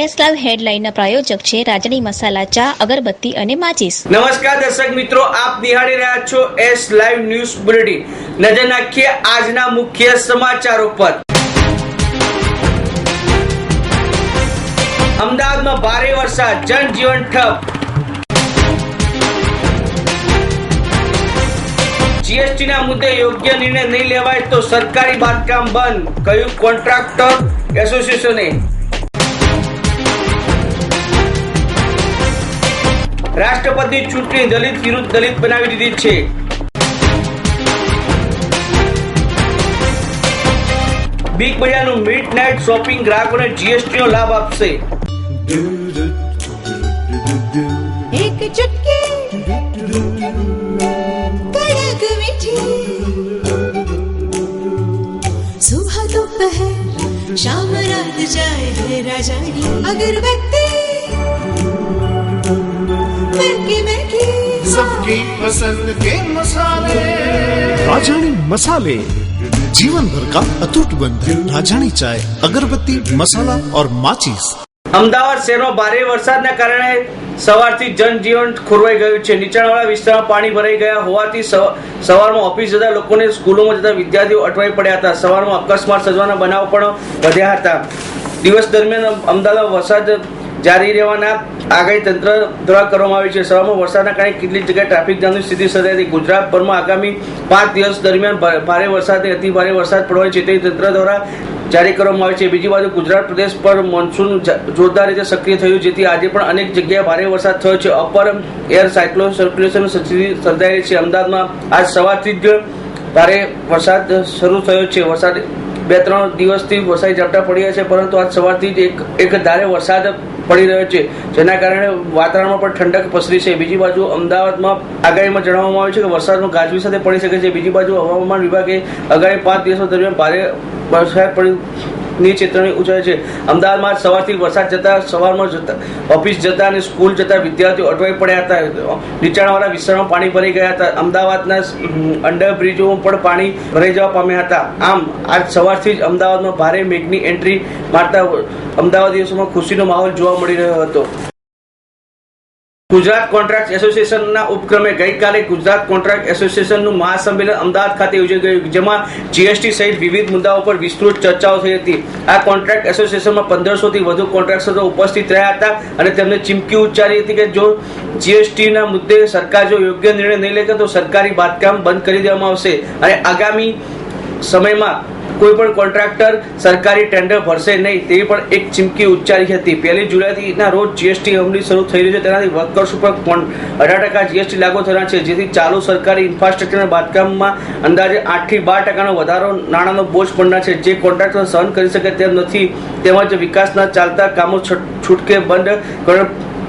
S club હેડલાઇનના પ્રાયોજક છે રાજની મસાલા ચા, અગરબત્તી અને માચીસ. નમસ્કાર દર્શક મિત્રો, આપ નિહાળી રહ્યા છો એસ લાઈવ ન્યૂઝ બુલેટિન. નજર નાખીએ આજના મુખ્ય સમાચારો પર. અમદાવાદમાં ભારે વરસાદ, જનજીવન ઠપ. જીએસટી ના મુદ્દે યોગ્ય નિર્ણય નહીં લેવાય તો સરકારી બાંધકામ બંધ, કયું કોન્ટ્રાક્ટર એસોસિએશને? રાષ્ટ્રપતિ ચૂંટણી દલિત વિરુદ્ધ દલિત બનાવી દીધી છે. બિગ બજારનું મિડ નાઇટ શોપિંગ ગ્રાહકોને જીએસટીનો લાભ આપશે. શામ રાત જાય અગરબત્તી. सबकी पसंद के मसाले राजानी मसाले जीवन भर का अटूट बंधन राजानी चाय अगरबत्ती मसाला और माचिस અમદાવાદ શહેરમાં ભારે વરસાદના કારણે સવારથી જનજીવન ખોરવાઈ ગયું છે નીચાણવાળા વિસ્તારમાં પાણી ભરાઈ ગયા હોવાથી સવ- સવારમાં ઓફિસ જતા લોકોને સ્કૂલોમાં જતા વિદ્યાર્થીઓ અટવાઈ પડ્યા હતા સવારમાં અકસ્માત સર્જવાના બનાવ પણ વધ્યા હતા દિવસ દરમિયાન અમદાવાદમાં વરસાદ જારી રહેવાના આગાહી તંત્ર દ્વારા કરવામાં આવી છે. સવારમાં વરસાદના કારણે કેટલીક જગ્યાએ ટ્રાફિક જામની સ્થિતિ સર્જાઈ ગુજરાતભરમાં આગામી પાંચ દિવસ દરમિયાન ભારે વરસાદ અતિ ભારે વરસાદ પડવાની ચેતવણી તંત્ર દ્વારા જારી કરવામાં આવી છે. બીજી બાજુ ગુજરાત પ્રદેશ પર મોન્સૂન જોરદાર રીતે સક્રિય થયું, જેથી આજે પણ અનેક જગ્યાએ ભારે વરસાદ થયો છે. અપર એર સાયક્લોન સર્ક્યુલેશન સ્થિતિ સર્જાઈ છે. અમદાવાદમાં આજ સવારથી જ ભારે વરસાદ શરૂ થયો છે. વરસાદ બે ત્રણ દિવસથી વરસાદી ઝાપટા પડ્યા છે, પરંતુ આજ સવારથી જ એક એક ધારે વરસાદ પડી રહ્યો છે, જેના કારણે વાતાવરણમાં પણ ઠંડક પસરી છે. બીજી બાજુ અમદાવાદમાં આગાહીમાં જણાવવામાં આવ્યું છે કે વરસાદનું ગાજવી સાથે પડી શકે છે. બીજી બાજુ હવામાન વિભાગે આગામી પાંચ દિવસો દરમિયાન ભારે વરસાદ પડી ની ચેતવણી ઉચ્ચારી છે. અમદાવાદમાં સવારથી વરસાદ જતા, સવારમાં જતા, ઓફિસ જતા અને સ્કૂલ જતા વિદ્યાર્થીઓ અટવાઈ પડ્યા હતા. નીચાણવાળા વિસ્તારમાં પાણી ભરાઈ ગયા હતા. અમદાવાદના અંડરબ્રિજો પણ પાણી ભરાઈ જવા પામ્યા હતા. આમ, આજ સવારથી જ અમદાવાદમાં ભારે મેઘની એન્ટ્રી મારતા, અમદાવાદ દિવસોમાં ખુશીનો માહોલ જોવા મળી રહ્યો હતો. ગુજરાત કોન્ટ્રાક્ટ એસોસિએશનના ઉપક્રમે ગઈકાલે ગુજરાત કોન્ટ્રાક્ટ એસોસિએશનનું મહાસંમેલન અમદાવાદ ખાતે યોજાઈ ગયું, જેમાં જીએસટી સહિત વિવિધ મુદ્દાઓ પર વિસ્તૃત ચર્ચાઓ થઈ હતી. આ કોન્ટ્રાક્ટ એસોસિએશનમાં પંદરસોથી વધુ કોન્ટ્રાક્ટરો ઉપસ્થિત રહ્યા હતા અને તેમને ચીમકી ઉચ્ચારી હતી કે જો જીએસટીના મુદ્દે સરકાર જો યોગ્ય નિર્ણય નહીં લે તો સરકારી બાંધકામ બંધ કરી દેવામાં આવશે. અને આગામી સમયમાં કોઈ પણ કોન્ટ્રાક્ટર સરકારી ટેન્ડર ભરશે નહીં તેવી પણ એક ચીમકી ઉચ્ચારી હતી. પહેલી જુલાઈથીના રોજ જીએસટી અમલી શરૂ થઈ રહી છે. તેનાથી વર્કર્સ ઉપર અઢાર ટકા જીએસટી લાગુ થનાર છે. જેથી ચાલુ સરકારી ઇન્ફ્રાસ્ટ્રક્ચરના બાંધકામમાં અંદાજે આઠથી બાર ટકાનો વધારો નાણાંનો બોજ પડનાર છે. જે કોન્ટ્રાક્ટર સહન કરી શકે તેમ નથી. તેમજ વિકાસના ચાલતા કામો છટ- છૂટકે બંધ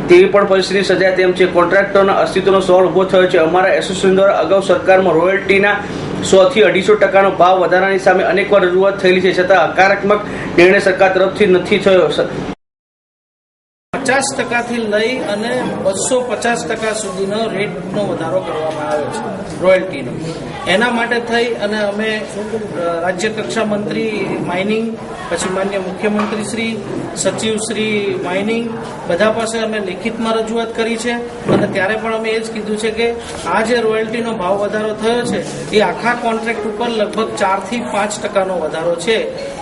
તેવી પણ પરિસ્થિતિ સર્જાય તેમ છે. કોન્ટ્રાક્ટરના અસ્તિત્વનો સવાલ ઊભો થયો છે. અમારા એસોસિએશન દ્વારા અગાઉ સરકારમાં રોયલ્ટીના સો થી અઢીસો ટકાનો ભાવ વધારાની સામે અનેકવાર રજૂઆત થયેલી છે, છતાં હકારાત્મક નિર્ણય સરકાર તરફથી નથી થયો. પચાસ ટકાથી લઈ અને બસો પચાસ ટકા સુધીનો રેટનો વધારો કરવામાં આવ્યો છે, રોયલ્ટીનો. એના માટે થઈ અને અમે રાજ્ય કક્ષા મંત્રી માઇનિંગ, પછી માન્ય મુખ્યમંત્રી શ્રી, સચિવ શ્રી માઇનિંગ, બધા પાસે અમે લિખિતમાં રજૂઆત કરી છે અને ત્યારે પણ અમે એ જ કીધું છે કે આ જે રોયલ્ટીનો ભાવ વધારો થયો છે, એ આખા કોન્ટ્રાક્ટ ઉપર લગભગ ચારથી પાંચ ટકાનો વધારો છે.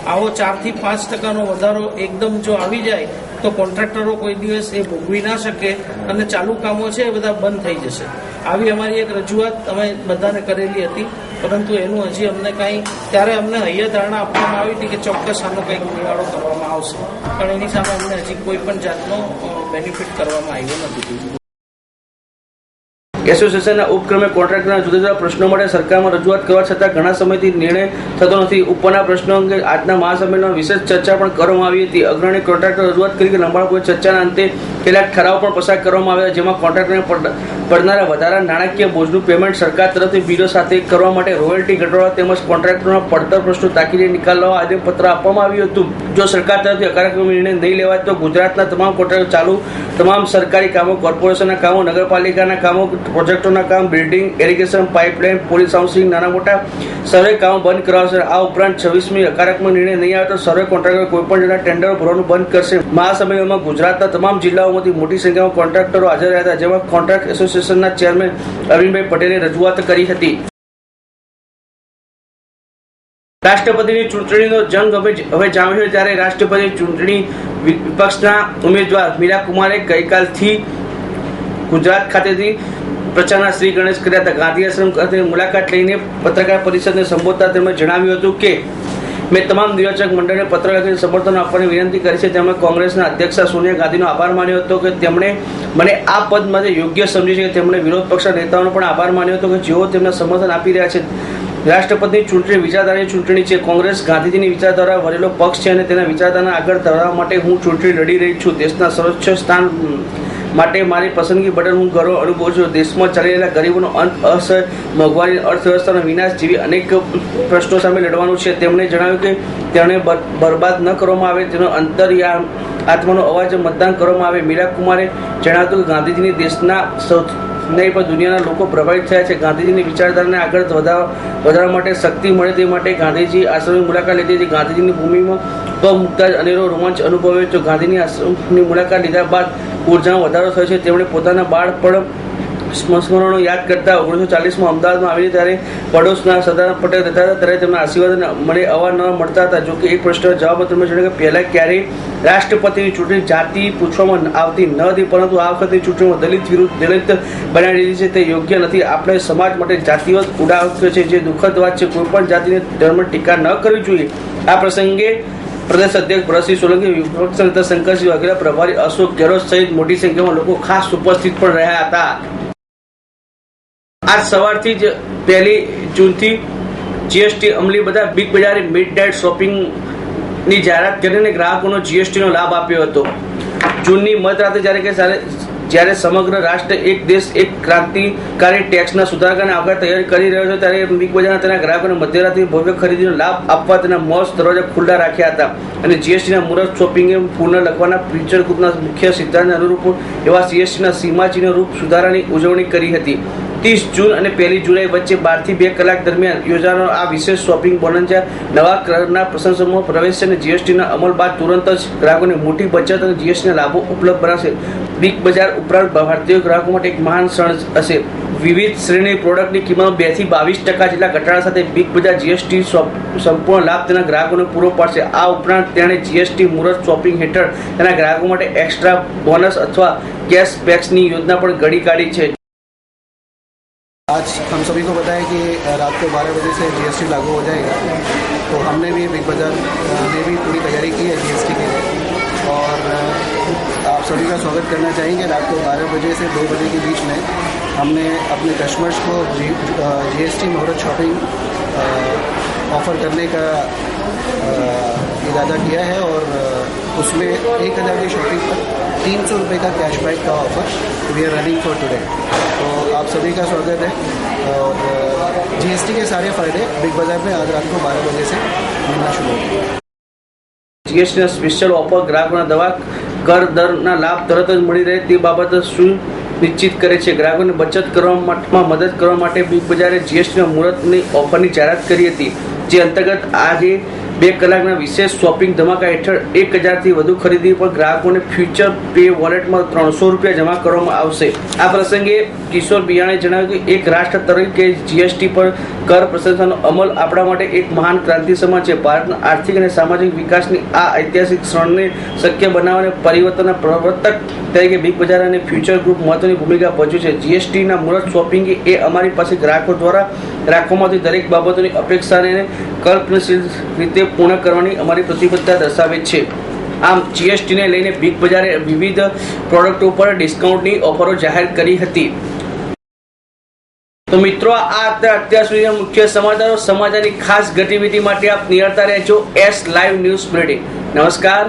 આવો ચારથી પાંચ ટકાનો વધારો એકદમ જો આવી જાય તો કોન્ટ્રાક્ટરો કોઈ દિવસ એ ભોગવી ના શકે અને ચાલુ કામો છે એ બધા બંધ થઈ જશે. આવી અમારી એક રજૂઆત અમે બધાને કરેલી હતી, પરંતુ એનું હજી અમને કાંઈ, ત્યારે અમને હૈયા ધારણા આપવામાં આવી હતી કે ચોક્કસ આનો કંઈક નિવાડો કરવામાં આવશે. પણ એની સામે અમને હજી કોઈ પણ જાતનો બેનિફિટ કરવામાં આવ્યો નથી. એસોસિએશનના ઉપક્રમે કોન્ટ્રાક્ટરના જુદા જુદા પ્રશ્નો માટે સરકારમાં રજૂઆત કરવા છતાં ઘણા સમયથી નિર્ણય થતો નથી. ઉપરના પ્રશ્નો અંગે આજના મહાસંમેલનમાં વિશેષ ચર્ચા પણ કરવામાં આવી હતી. અગ્રણી કોન્ટ્રાક્ટર રજૂઆત કરી કે લંબાણપૂર્વક ચર્ચાના અંતે કેટલાક ઠરાવ પણ પસાર કરવામાં આવ્યા, જેમાં કોન્ટ્રાક્ટરને પડ- પડનારા વધારા, નાણાકીય બોજનું પેમેન્ટ સરકાર તરફથી બિલો સાથે કરવા માટે રોયલ્ટી ઘટાડવા તેમજ કોન્ટ્રાક્ટરોના પડતર પ્રશ્નો તાકીદે નિકાલ લાવવા આદેપત્ર આપવામાં આવ્યું હતું. જો સરકાર તરફથી હકારાત્મક નિર્ણય નહીં લેવાય તો ગુજરાતના તમામ કોન્ટ્રાક્ટર ચાલુ, તમામ સરકારી કામો, કોર્પોરેશનના કામો, નગરપાલિકાના કામો પ્રોજેક્ટોના કામ, building irrigation pipeline police housing નાના મોટા સર્વે કામ બંધ કરાવશે. આ ઉપરાંત છવ્વીસમી હકારાત્મક નિર્ણય નહીં આવે તો સર્વે કોન્ટ્રાક્ટર કોઈપણ જણા ટેન્ડર ભરવાનું બંધ કરશે. મહાસંમેલનમાં ગુજરાતના તમામ જિલ્લાઓમાંથી મોટી સંખ્યામાં કોન્ટ્રાક્ટરો હાજર રહ્યા હતા, જેમાં કોન્ટ્રાક્ટ એસોસિએશનના ચેરમેન અરવિંદભાઈ પટેલે રજૂઆત કરી હતી. રાષ્ટ્રપતિની ચૂંટણીનો જંગ હવે હવે જામ્યો છે ત્યારે રાષ્ટ્રપતિ ચૂંટણી વિપક્ષના ઉમેદવાર મીરા કુમારે ગઈકાલથી ગુજરાત ખાતેથી પ્રચારના શ્રી ગણેશ કર્યા હતા. ગાંધી આશ્રમ ખાતે મુલાકાત લઈને પત્રકાર પરિષદને સંબોધતા તેમણે જણાવ્યું હતું કે, મેં તમામ નિર્વાચક મંડળને પત્ર લખીને સમર્થન આપવાની વિનંતી કરી છે. તેમણે કોંગ્રેસના અધ્યક્ષા સોનિયા ગાંધીનો આભાર માન્યો હતો કે તેમણે મને આ પદ માટે યોગ્ય સમજી છે તેમણે વિરોધ પક્ષના નેતાઓનો પણ આભાર માન્યો હતો કે જેઓ તેમને સમર્થન આપી રહ્યા છે. રાષ્ટ્રપતિની ચૂંટણી વિચારધારાની ચૂંટણી છે. કોંગ્રેસ ગાંધીજીની વિચારધારા વરેલો પક્ષ છે અને તેના વિચારધારાને આગળ ધરવા માટે હું ચૂંટણી લડી રહી છું. દેશના સર્વોચ્ચ સ્થાન માટે મારી પસંદગી બદલ હું ગર્વ અનુભવું છું. દેશમાં ચાલી રહેલા ગરીબોનો અંત અસર મોંઘવારી અર્થવ્યવસ્થાનો વિનાશ જેવી અનેક પ્રશ્નો સામે લડવાનું છે. તેમણે જણાવ્યું કે તેણે બરબાદ ન કરવામાં આવે, તેનો અંતરયા આત્માનો અવાજ મતદાન કરવામાં આવે. મીરા કુમારે જણાવ્યું કે ગાંધીજીની દેશના સૌથી, નહીં, પણ દુનિયાના લોકો પ્રભાવિત થયા છે. ગાંધીજીની વિચારધારાને આગળ વધારવા માટે શક્તિ મળે તે માટે ગાંધીજી આશ્રમની મુલાકાત લીધી હતી. ગાંધીજીની ભૂમિમાં પગ અનેરો રોમાંચ અનુભવે તો ગાંધીની આશ્રમની મુલાકાત લીધા બાદ ઉર્જામાં વધારો થયો છે. તેમણે પોતાના બાળપણ સ્મરણો યાદ કરતા ઓગણીસો ચાલીસમાં અમદાવાદમાં આવીને ત્યારે પડોશના સરદાર પટેલ રહેતા હતા. ત્યારે તેમના આશીર્વાદ મને અવારનવાર મળતા હતા. જોકે એક પ્રશ્ન જવાબ તેમણે જણાવ્યું કે પહેલાં ક્યારેય રાષ્ટ્રપતિની ચૂંટણી જાતિ પૂછવામાં આવતી ન હતી, પરંતુ આ વખતે ચૂંટણીમાં દલિત વિરુદ્ધ દલિત બનાવી દીધી છે. તે યોગ્ય નથી. આપણે સમાજ માટે જાતિવાદ ઉડાવ્યો છે. જે દુઃખદ વાત છે, કોઈપણ જાતિને ધર્મ ટીકા ન કરવી જોઈએ. આ પ્રસંગે પ્રદેશ અધ્યક્ષ ભરતસિંહ સોલંકી વિપક્ષ નેતા શંકરસિંહ વાઘેલા, પ્રભારી અશોક ગેહલોત સહિત મોટી સંખ્યામાં લોકો ખાસ ઉપસ્થિત પણ રહ્યા હતા. આજ સવારથી જ પહેલી જૂનથી જીએસટી અમલી બધા બિગ બજારે મિડ નાઇટ શોપિંગની જાહેરાત કરીને ગ્રાહકોનો જીએસટીનો લાભ આપ્યો હતો. જૂનની મધરાતે જ્યારે કે જ્યારે સમગ્ર રાષ્ટ્ર એક દેશ, એક ક્રાંતિકારી ટેક્સના સુધારકાને આગળ તૈયારી કરી રહ્યો છે, ત્યારે બિગ બજારના તેના ગ્રાહકોને મધ્યરાત્રિ ભવ્ય ખરીદીનો લાભ આપવા તેના મોજ દરવાજા ખુલ્લા રાખ્યા હતા. અને જીએસટીના મુરત શોપિંગે પૂર્ણ લખવાના ફ્યુચર ગ્રુપના મુખ્ય સિદ્ધાંતને અનુરૂપ એવા જીએસટીના સીમાચિહ્ન રૂપ સુધારાની ઉજવણી કરી હતી. ત્રીસ જૂન અને પહેલી જુલાઈ વચ્ચે બારથી બે કલાક દરમિયાન યોજાનાર આ વિશેષ શોપિંગ બોનંજા નવા કરના પ્રશંસકોમાં પ્રવેશ અને જીએસટીના અમલ બાદ તુરંત જ ગ્રાહકોને મોટી બચત અને જીએસટીના લાભો ઉપલબ્ધ બનાવશે બિગ બજાર ઉપરાંત ભારતીય ગ્રાહકો માટે એક મહાન ક્ષણ હશે. વિવિધ શ્રેણી પ્રોડક્ટની કિંમત બેથી બાવીસ ટકા જેટલા ઘટાડા સાથે બિગ બજાર જીએસટી સંપૂર્ણ લાભ તેના ગ્રાહકોને પૂરો પાડશે. આ ઉપરાંત તેણે જીએસટી મુહૂર્ત શોપિંગ હેઠળ તેના ગ્રાહકો માટે એક્સ્ટ્રા બોનસ અથવા કેશબેક્સની યોજના પણ ઘડી કાઢી છે. आज हम सभी को पता है कि रात को 12 बजे से जीएसटी लागू हो जाएगा। तो हमने भी बिग बाज़ार ने भी पूरी तैयारी की है जीएसटी के लिए। और आप सभी का स्वागत करना चाहेंगे रात को 12 बजे से 2 बजे के बीच में। हमने अपने कस्टमर्स को जी जी जीएसटी मुहूर्त शॉपिंग ऑफ़र करने का इरादा किया है और उसमें एक हज़ार की शॉपिंग पर तीन सौ रुपये का कैशबैक का offer we are running for today तो आप सभी का स्वागत है और जीएसटी के सारे फायदे बिग बाज़ार में आज रात को 12 बजे से मिलना शुरू होंगे જીએસટીના સ્પેશિયલ ઓફર ગ્રાહકોના દવા કર દરના લાભ તરત જ મળી રહે તે બાબત સુનિશ્ચિત કરે છે ગ્રાહકોને બચત કરવામાં મદદ કરવા માટે બિગ બજારે જીએસટીના મુહૂર્તની ઓફરની જાહેરાત કરી હતી જે અંતર્ગત આજે બે કલાકના વિશેષ શોપિંગ ધમાકા હેઠળ એક હજારથી વધુ ખરીદી પર ગ્રાહકોને ફ્યુચર પે વોલેટમાં ત્રણસો રૂપિયા જમા કરવામાં આવશે. આ પ્રસંગે કિશોર બિયાણે જણાવ્યું કે એક રાષ્ટ્ર તરીકે જીએસટી પર કર પ્રશંસાનો અમલ આપણા માટે એક મહાન ક્રાંતિ સમાન છે. ભારતના આર્થિક અને સામાજિક વિકાસની આ ઐતિહાસિક ક્ષણને શક્ય બનાવવાને પરિવર્તનના પ્રવર્તક તરીકે બિગ બજાર અને ફ્યુચર ગ્રુપ મહત્વની ભૂમિકા ભજવે છે. જીએસટીના મુહૂર્ત શોપિંગ એ અમારી પાસે ગ્રાહકો દ્વારા રાખવામાંથી દરેક બાબતોની અપેક્ષાને કલ્પનાશીલ રીતે પૂર્ણ કરવાની અમારી પ્રતિબદ્ધતા દર્શાવે છે. આમ જીએસટીને લઈને બિગ બજારે વિવિધ પ્રોડક્ટો ઉપર ડિસ્કાઉન્ટની ઓફરો જાહેર કરી હતી. તો મિત્રો, આ અત્યાર સુધીના મુખ્ય સમાચારો. સમાચારની ખાસ ગતિવિધિ માટે આપ નિહાળતા રહેજો. એસ લાઈવ ન્યૂઝ બુલેટિન નમસ્કાર.